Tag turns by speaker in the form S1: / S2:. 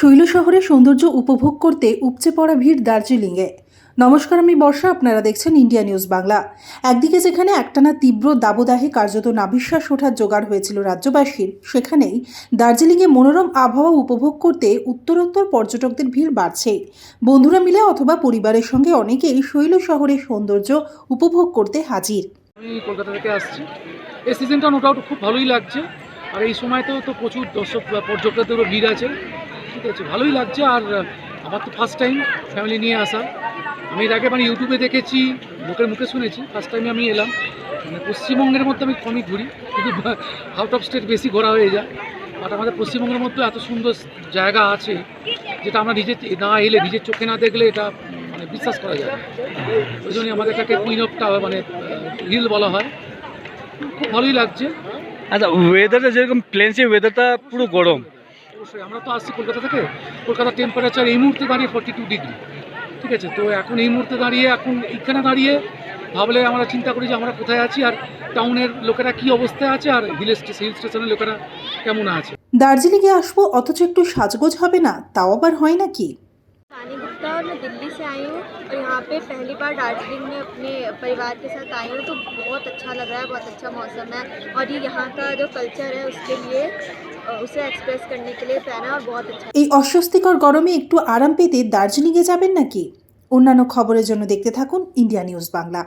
S1: শৈল শহরের সৌন্দর্য উপভোগ করতে উপচে পড়া ভিড় দার্জিলিংয়ে। নমস্কার, আমি বর্ষা, আপনারা দেখছেন ইন্ডিয়া নিউজ বাংলা। একদিকে যেখানে একটানা তীব্র দাবদাহে কার্যত নাবিশ্বাস ওঠার জোগাড় হয়েছিল রাজ্যবাসীর, সেখানেই দার্জিলিংয়ে মনোরম আবহাওয়া উপভোগ করতে উত্তরোত্তর পর্যটকদের ভিড় বাড়ছে। বন্ধুরা মিলে অথবা পরিবারের সঙ্গে অনেকেই শৈল শহরের সৌন্দর্য উপভোগ করতে হাজির।
S2: কলকাতা থেকে আসছি। এই সিজনটা খুব ভালোই লাগছে। আর এই সময়তেও তো প্রচুর দর্শক পর্যটকদেরও ভিড় আছে। ঠিক আছে, ভালোই লাগছে আর আমার তো ফার্স্ট টাইম ফ্যামিলি নিয়ে আসা। আমি এর আগে মানে ইউটিউবে দেখেছি, লোকের মুখে শুনেছি ফার্স্ট টাইমে আমি এলাম। মানে পশ্চিমবঙ্গের মধ্যে আমি কমই ঘুরি, কিন্তু আউট অফ স্টেট বেশি ঘোরা হয়ে যায়। বাট আমাদের পশ্চিমবঙ্গের মধ্যে এত সুন্দর জায়গা আছে, যেটা আমরা নিজে না এলে নিজের চোখে না দেখলে এটা মানে বিশ্বাস করা যায় ওই জন্যই আমাদের এটাকে কুইন অফ টাওয়ার মানে হিল বলা হয়। খুব ভালোই লাগছে।
S3: আচ্ছা ওয়েদারটা যেরকম প্লেন্সের ওয়েদারটা পুরো গরম।
S2: অবশ্যই আমরা তো আসছি কলকাতা থেকে কলকাতার টেম্পারেচার এই মুহূর্তে দাঁড়িয়ে ফর্টি টু ডিগ্রি ঠিক আছে তো এখন এই মুহূর্তে দাঁড়িয়ে এখন এইখানে দাঁড়িয়ে ভাবলে আমরা চিন্তা করি যে আমরা কোথায় আছি আর টাউনের লোকেরা কি অবস্থায় আছে আর হিল স্টেশন হিল স্টেশনের লোকেরা কেমন আছে
S1: দার্জিলিংয়ে আসবো অথচ একটু সাজগোজ হবে না তাও আবার হয় নাকি
S4: रानी गुप्ता और मैं दिल्ली से आई हूँ और यहाँ पे पहली बार दार्जिलिंग में अपने परिवार के साथ आई हूँ तो बहुत अच्छा लग रहा है बहुत अच्छा मौसम है और ये यहाँ का जो कल्चर है उसके लिए अ, उसे एक्सप्रेस करने के लिए पहना और बहुत अच्छा
S1: এই অস্বস্তিকর গরমে একটু আরাম পেতে দার্জিলিংয়ে যাবেন নাকি অন্যান্য খবরের জন্য দেখতে থাকুন ইন্ডিয়া নিউজ বাংলা